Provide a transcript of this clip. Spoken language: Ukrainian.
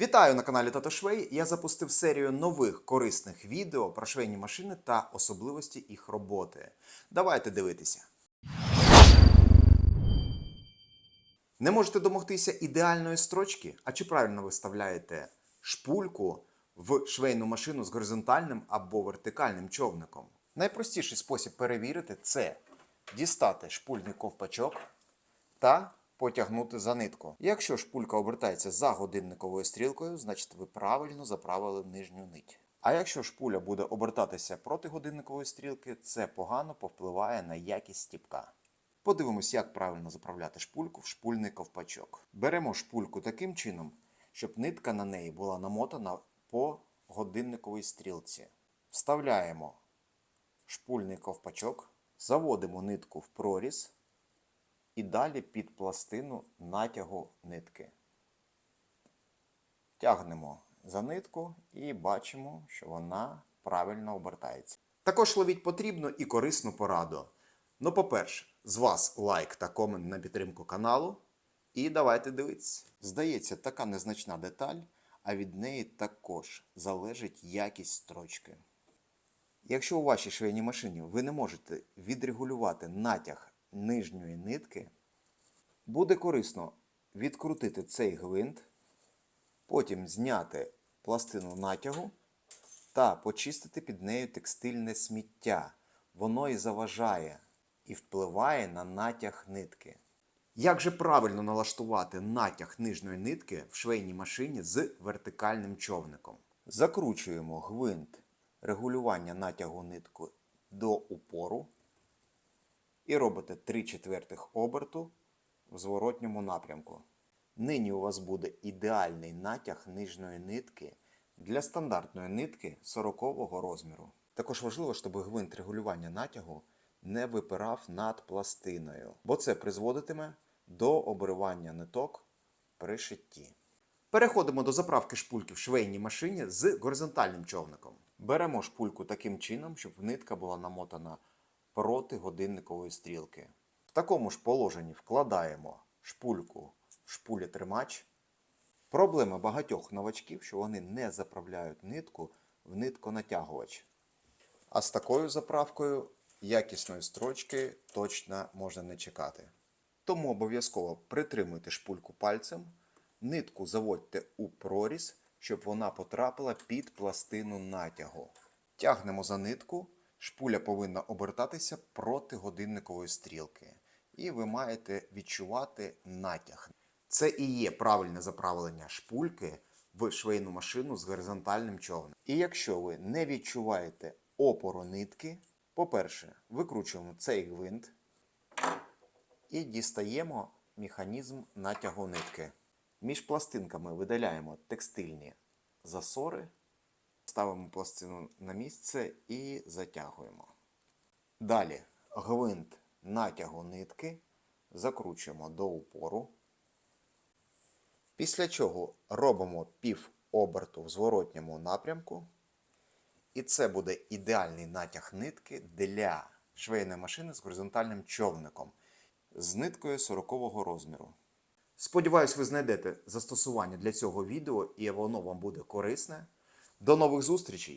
Вітаю на каналі Тато Швей. Я запустив серію нових корисних відео про швейні машини та особливості їх роботи. Давайте дивитися. Не можете домогтися ідеальної строчки? А чи правильно ви вставляєте шпульку в швейну машину з горизонтальним або вертикальним човником? Найпростіший спосіб перевірити це дістати шпульний ковпачок та потягнути за нитку. Якщо шпулька обертається за годинниковою стрілкою, значить ви правильно заправили нижню нить. А якщо шпуля буде обертатися проти годинникової стрілки, це погано повпливає на якість стіпка. Подивимось, як правильно заправляти шпульку в шпульний ковпачок. Беремо шпульку таким чином, щоб нитка на неї була намотана по годинниковій стрілці. Вставляємо шпульний ковпачок, заводимо нитку в проріз і далі під пластину натягу нитки. Тягнемо за нитку і бачимо, що вона правильно обертається. Також ловіть потрібну і корисну пораду. Ну, по-перше, з вас лайк та комент на підтримку каналу. І давайте дивитися. Здається, така незначна деталь, а від неї також залежить якість строчки. Якщо у вашій швейній машині ви не можете відрегулювати натяг нижньої нитки, буде корисно відкрутити цей гвинт, потім зняти пластину натягу та почистити під нею текстильне сміття. Воно і заважає і впливає на натяг нитки. Як же правильно налаштувати натяг нижньої нитки в швейній машині з вертикальним човником? Закручуємо гвинт регулювання натягу нитку до упору і робите 3 четвертих оберту в зворотньому напрямку. Нині у вас буде ідеальний натяг нижньої нитки для стандартної нитки 40 розміру. Також важливо, щоб гвинт регулювання натягу не випирав над пластиною, бо це призводитиме до обривання ниток при шитті. Переходимо до заправки шпульки в швейній машині з горизонтальним човником. Беремо шпульку таким чином, щоб нитка була намотана проти годинникової стрілки. В такому ж положенні вкладаємо шпульку в шпуля-тримач. Проблема багатьох новачків, що вони не заправляють нитку в нитконатягувач. А з такою заправкою якісної строчки точно можна не чекати. Тому обов'язково притримуйте шпульку пальцем, нитку заводьте у проріз, щоб вона потрапила під пластину натягу. Тягнемо за нитку, шпуля повинна обертатися проти годинникової стрілки. І ви маєте відчувати натяг. Це і є правильне заправлення шпульки в швейну машину з горизонтальним човном. І якщо ви не відчуваєте опору нитки, по-перше, викручуємо цей гвинт і дістаємо механізм натягу нитки. Між пластинками видаляємо текстильні засори, ставимо пластину на місце і затягуємо. Далі гвинт натягу нитки закручуємо до упору. Після чого робимо пів оберту в зворотньому напрямку. І це буде ідеальний натяг нитки для швейної машини з горизонтальним човником з ниткою 40 розміру. Сподіваюсь, ви знайдете застосування для цього відео і воно вам буде корисне. До нових зустрічей!